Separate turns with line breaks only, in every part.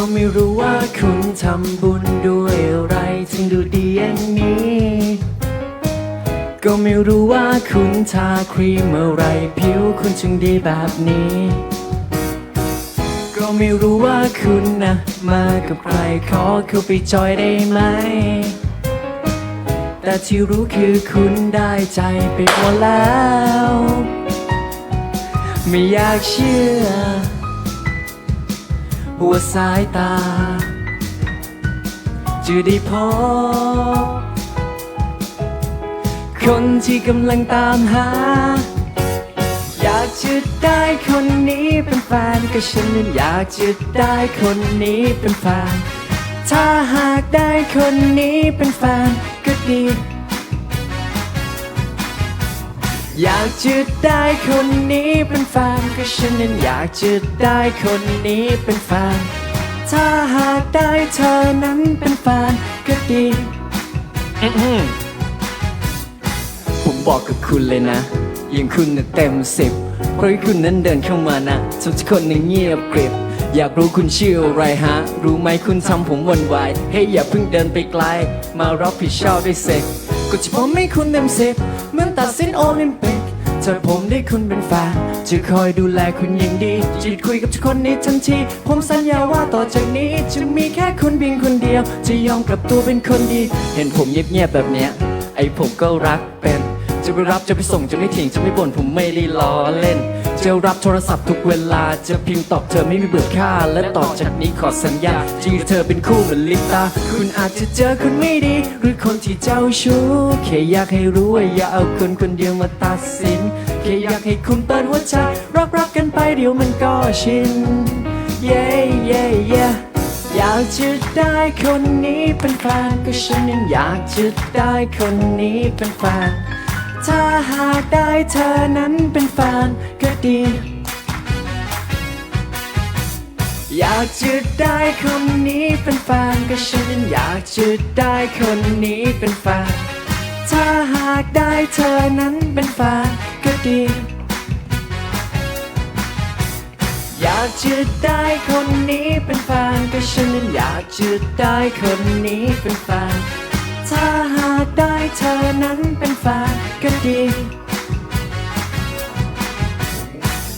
็ไม่รู้ว่าคุณทำบุญด้วยอะไรถึงดูดีอย่างนี้ ก็ไม่รู้ว่าคุณทาครีมอะไรผิวคุณจึงดีแบบนี้ ก็ไม่รู้ว่าคุณนะมากับใครขอเข้าไปจอยได้ไหม แต่ที่รู้คือคุณได้ใจไปหมดแล้ว ไม่อยากเชื่อ ว่าสายตา จะได้พบ คนที่กำลังตามหา อยากจะได้คนนี้เป็นแฟนก็ฉันนั้นอยากจะได้คนนี้เป็นแฟน ถ้าหากได้คนนี้เป็นแฟนก็ดีอยากจะได้คนนี้เป็น แฟนก็ฉันนั้นอยากจะได้คนนี้เป็นแฟน ถ้าหากได้เธอนั้นเป็นแฟนก็ดีอื้อหือผมบอกกับคุณเลยนะยังคุณน่ะเต็มสิบเพราะคุณนั้นเดินเข้ามานะทำทุกคนนั้นเงียบกริบ อยากรู้คุณชื่ออะไรฮะ รู้ไหมคุณทำผมหวันไหวเฮ้ยอย่าเพิ่งเดินไปไกล มารับผิดชอบด้วยเซ็กก็จะผมให้คุณเต็มสิบเหมือนตัดสินโอลิมปิก เธอผมได้คุณเป็นแฟน จะคอยดูแลคุณอย่างดีจะคุยกับทุกคนในทันที ผมสัญญาว่าต่อจากนี้ จะมีแค่คุณเพียงคนเดียว จะยอมกลับตัวเป็นคนดี เห็นผมเงียบๆแบบเนี้ย ไอผมก็รักเป็น จะไปรับจะไปส่งจะไม่ทิ้งจะไม่บ่นผมไม่ได้ล้อเล่น จะรับโทรศัพท์ทุกเวลาจะพิมพ์ตอบเธอไม่มีเบื่อค่า และต่อจากนี้ขอสัญญาจะอยู่เธอเป็นคู่เหมือนลิปตา คุณอาจจะเจอคนไม่ดี หรือคนที่เจ้าชู้แค่อยากให้รู้ว่าอย่าเอาคนคนเดียวมาตัดสินแค่อยากให้คุณเปิดหัวใจรักรักกันไปเดี๋ยวมันก็ชินเย้เย้เย้อยากจะได้คนนี้เป็นแฟนก็ฉันยังอยากจะได้คนนี้เป็นแฟน ถ้าหากได้เธอนั้นเป็นแฟนก็ดี อยากจะได้คนนี้เป็นแฟนก็ฉันยังอยากจะได้คนนี้เป็นแฟน ถ้าหากได้เธอนั้นเป็นแฟนก็ดี อยากจะได้คนนี้เป็นแฟนก็ฉันนั้นอยากจะได้คนนี้เป็นแฟน ถ้าหากได้เธอนั้นเป็นแฟนก็ดี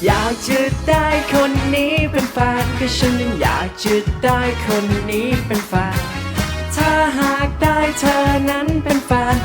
อยากจะได้คนนี้เป็นแฟนก็ฉันยังอยากจะได้คนนี้เป็นแฟน ถ้าหากได้เธอนั้นเป็นแฟน